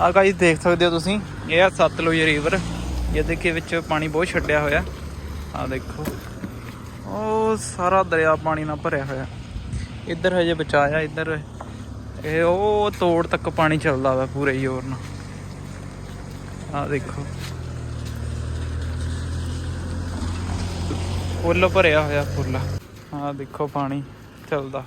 ਆ ਗਾਇਸ ਦੇਖ ਸਕਦੇ ਹੋ ਤੁਸੀਂ, ਇਹ ਆ ਸਤਲੁਜ ਰਿਵਰ ਜਿਹਦੇ ਕਿ ਵਿੱਚ ਪਾਣੀ ਬਹੁਤ ਛੱਡਿਆ ਹੋਇਆ। ਆ ਦੇਖੋ, ਉਹ ਸਾਰਾ ਦਰਿਆ ਪਾਣੀ ਨਾਲ ਭਰਿਆ ਹੋਇਆ। ਇੱਧਰ ਹਜੇ ਬਚਾਇਆ, ਇੱਧਰ ਇਹ ਉਹ ਤੋੜ ਤੱਕ ਪਾਣੀ ਚੱਲਦਾ ਵਾ ਪੂਰੇ ਜ਼ੋਰ ਨਾਲ। ਆ ਦੇਖੋ। ਫੁੱਲ ਭਰਿਆ ਹੋਇਆ, ਫੁੱਲ। ਆ ਦੇਖੋ ਪਾਣੀ ਚੱਲਦਾ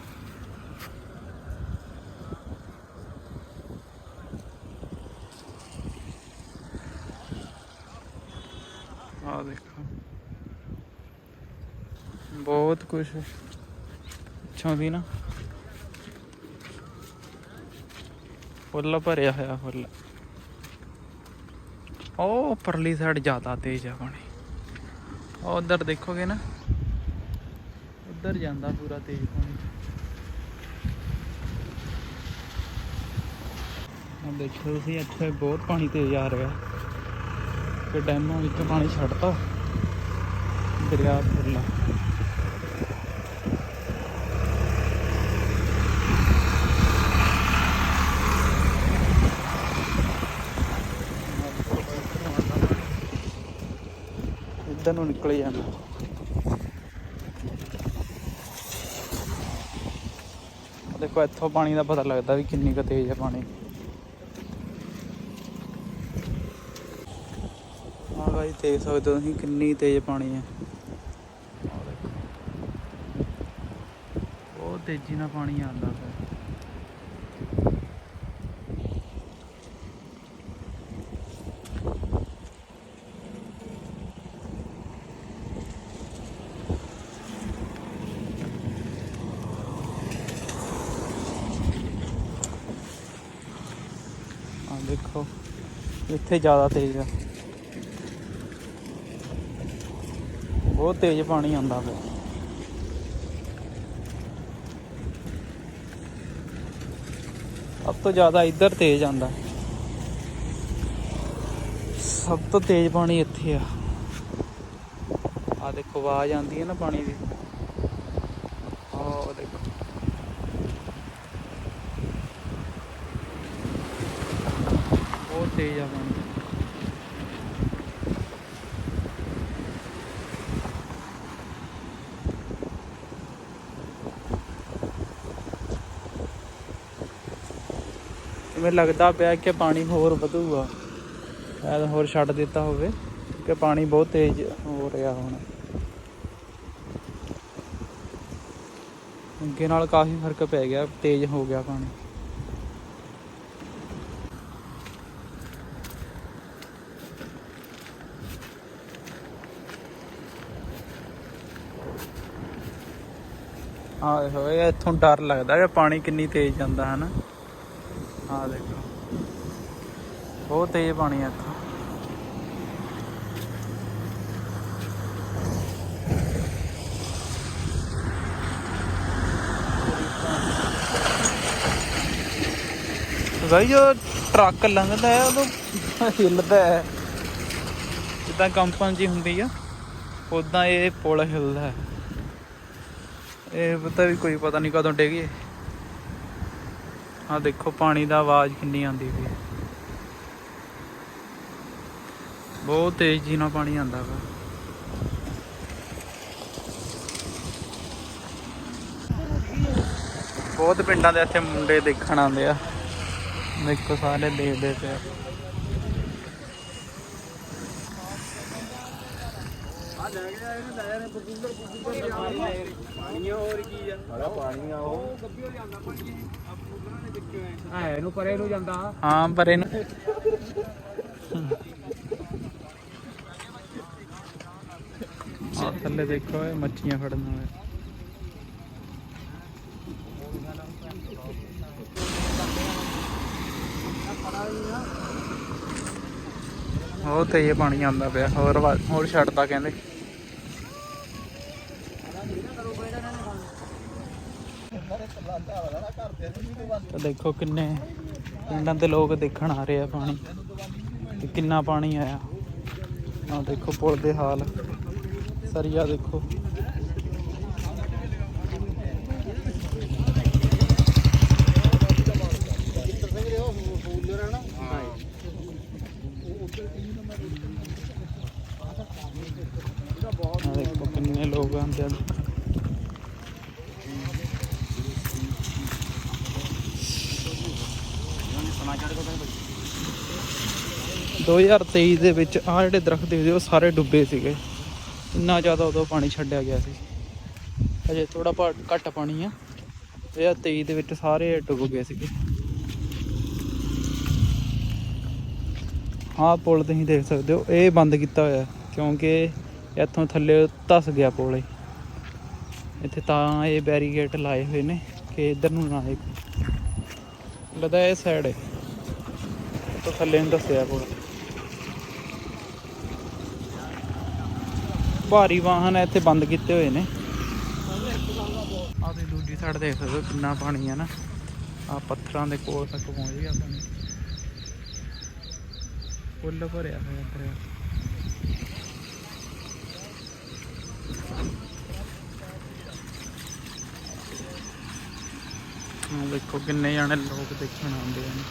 ਆ ਦੇਖੋ ਬਹੁਤ ਕੁਝ ਪਿੱਛੋਂ ਦੀ ਨਾ। ਫੁੱਲ ਭਰਿਆ ਹੋਇਆ ਫੁੱਲ। ਉਹ ਪਰਲੀ ਸਾਈਡ ਜ਼ਿਆਦਾ ਤੇਜ਼ ਆ ਪਾਣੀ ਉਹ ਉਧਰ ਦੇਖੋਗੇ ਨਾ। ਉਧਰ ਜਾਂਦਾ ਪੂਰਾ ਤੇਜ਼ ਪਾਣੀ। ਆ ਦੇਖੋ ਤੁਸੀਂ, ਇੱਥੇ ਬਹੁਤ ਪਾਣੀ ਤੇਜ਼ ਆ ਰਿਹਾ। ਤੇ ਡੈਮਾਂ ਵਿੱਚ ਪਾਣੀ ਛੱਡਤਾ। ਦਰਿਆ ਫੁੱਲਾ ਇੱਧਰ ਨੂੰ ਨਿਕਲ ਜਾਂਦਾ। ਦੇਖੋ, ਇੱਥੋਂ ਪਾਣੀ ਦਾ ਪਤਾ ਲੱਗਦਾ ਵੀ ਕਿੰਨੀ ਕੁ ਤੇਜ਼ ਹੈ ਪਾਣੀ। ਆਹ ਗਾਈ ਦੇਖ ਸਕਦੇ ਹੋ ਤੁਸੀਂ ਕਿੰਨੀ ਤੇਜ਼ ਪਾਣੀ ਹੈ। ਬਹੁਤ ਤੇਜ਼ੀ ਨਾਲ ਪਾਣੀ ਆਉਂਦਾ ਪਿਆ ਆ ਦੇਖੋ। ਇੱਥੇ ਜ਼ਿਆਦਾ ਤੇਜ਼ ਆ। ਬਹੁਤ ਤੇਜ਼ ਪਾਣੀ ਆਉਂਦਾ ਪਿਆ। ਸਭ ਤੋਂ ਜ਼ਿਆਦਾ ਇੱਧਰ ਤੇਜ਼ ਆਉਂਦਾ। ਸਭ ਤੋਂ ਤੇਜ਼ ਪਾਣੀ ਇੱਥੇ ਆ। ਆ ਦੇਖੋ, ਆਵਾਜ਼ ਆਉਂਦੀ ਹੈ ਨਾ ਪਾਣੀ ਦੀ ਆਹ ਦੇਖੋ ਬਹੁਤ ਤੇਜ਼ ਆ ਪਾਣੀ ਜਿਵੇਂ ਲੱਗਦਾ ਪਿਆ ਕਿ ਪਾਣੀ ਹੋਰ ਵਧੂਗਾ ਸ਼ਾਇਦ ਹੋਰ ਛੱਡ ਦਿੱਤਾ ਹੋਵੇ ਕਿ ਪਾਣੀ ਬਹੁਤ ਤੇਜ਼ ਹੋ ਰਿਹਾ ਹੁਣ ਅੱਗੇ ਨਾਲ ਕਾਫੀ ਫ਼ਰਕ ਪੈ ਗਿਆ ਤੇਜ਼ ਹੋ ਗਿਆ ਪਾਣੀ ਆਹ ਦੇਖੋ ਇਹ ਇੱਥੋਂ ਡਰ ਲੱਗਦਾ ਕਿ ਪਾਣੀ ਕਿੰਨੀ ਤੇਜ਼ ਜਾਂਦਾ ਹੈ ਨਾ ਆਹ ਦੇਖੋ। ਬਹੁਤ ਤੇਜ਼ ਪਾਣੀ ਆ ਇੱਥੋਂ। ਗਾਈ ਜੋ ਟਰੱਕ ਲੰਘਦਾ ਹੈ ਉਦੋਂ ਹਿੱਲਦਾ ਹੈ ਜਿੱਦਾਂ ਕੰਪਨ ਜੀ ਹੁੰਦੀ ਆ। ਉਦਾਂ ਇਹ ਪੁਲ ਹਿੱਲਦਾ ਹੈ। ਇਹ ਪਤਾ ਵੀ ਕੋਈ ਪਤਾ ਨਹੀਂ ਕਦੋਂ ਡੇਗੀ ਆ ਦੇਖੋ ਪਾਣੀ ਦਾ ਆਵਾਜ਼ ਕਿੰਨੀ ਆਉਂਦੀ ਪਈ ਬਹੁਤ ਤੇਜ਼ੀ ਨਾਲ ਪਾਣੀ ਆਉਂਦਾ ਵਾ ਬਹੁਤ ਪਿੰਡਾਂ ਦੇ ਇੱਥੇ ਮੁੰਡੇ ਦੇਖਣ ਆਉਂਦੇ ਆ। ਦੇਖੋ ਸਾਰੇ ਦੇਖਦੇ ਪਏ ਆ। ਹੈ, ਪਰੇ ਨੂੰ ਜਾਂਦਾ ਹਾਂ ਪਰ ਇਹਨੂੰ ਆ ਥੱਲੇ ਦੇਖੋ, ਇਹ ਮੱਛੀਆਂ ਫੜਨ ਵਾਲੇ ਉਹ ਤੇ ਇਹ ਪਾਣੀ ਆਉਂਦਾ ਪਿਆ, ਹੋਰ ਹੋਰ ਛੱਡਦਾ ਕਹਿੰਦੇ ਤਾਂ ਦੇਖੋ ਕਿੰਨੇ ਪਿੰਡਾਂ ਦੇ ਲੋਕ ਦੇਖਣ ਆ ਰਹੇ ਆ ਪਾਣੀ। ਤੇ ਕਿੰਨਾ ਪਾਣੀ ਆਇਆ। ਆ ਦੇਖੋ ਪੁਲ ਦੇ ਹਾਲ। ਸਰੀਆ ਦੇਖੋ ਲੋਕ ਆਉਂਦੇ ਆ 2023 ਦੇ ਵਿੱਚ ਆ ਜਿਹੜੇ ਦਰਖਤ ਦੇਖਦੇ ਹੋ, ਉਹ ਸਾਰੇ ਡੁੱਬੇ ਸੀਗੇ। ਇੰਨਾ ਜ਼ਿਆਦਾ ਉਦੋਂ ਪਾਣੀ ਛੱਡਿਆ ਗਿਆ ਸੀ। ਅਜੇ ਥੋੜਾ ਘੱਟ ਪਾਣੀ ਆ। 2023 ਦੇ ਵਿੱਚ ਸਾਰੇ ਡੁੱਬ ਗਏ ਸੀਗੇ। ਹਾਂ ਪੁਲ ਤੁਸੀਂ ਦੇਖ ਸਕਦੇ ਹੋ, ਇਹ ਬੰਦ ਕੀਤਾ ਹੋਇਆ, ਕਿਉਂਕਿ ਇੱਥੋਂ ਥੱਲੇ ਧਸ ਗਿਆ ਪੁਲ ਇਹ। ਇੱਥੇ ਤਾਂ ਇਹ ਬੈਰੀਗੇਟ ਲਾਏ ਹੋਏ ਨੇ, ਕਿ ਇੱਧਰ ਨੂੰ ਨਾ ਇੱਕ ਲੱਗਦਾ ਇਹ ਸਾਈਡ ਹੈ। ਤੋਂ ਥੱਲੇ ਨੂੰ ਦੱਸਿਆ ਕੋਲ। ਭਾਰੀ ਵਾਹਨ ਇੱਥੇ ਬੰਦ ਕੀਤੇ ਹੋਏ ਨੇ। ਆਹ ਤੇ ਦੂਜੀ ਸਾਈਡ ਦੇਖ ਸਕਦੇ ਹੋ ਕਿੰਨਾ ਪਾਣੀ ਹੈ ਨਾ। ਆ ਪੱਥਰਾਂ ਦੇ ਕੋਲ ਤੱਕ ਪਹੁੰਚ ਗਿਆ ਪਾਣੀ। ਫੁੱਲ ਭਰਿਆ ਹੋਇਆ ਦਰਿਆ। ਦੇਖੋ ਕਿੰਨੇ ਜਾਣੇ ਲੋਕ ਦੇਖਣ ਆਉਂਦੇ ਹਨ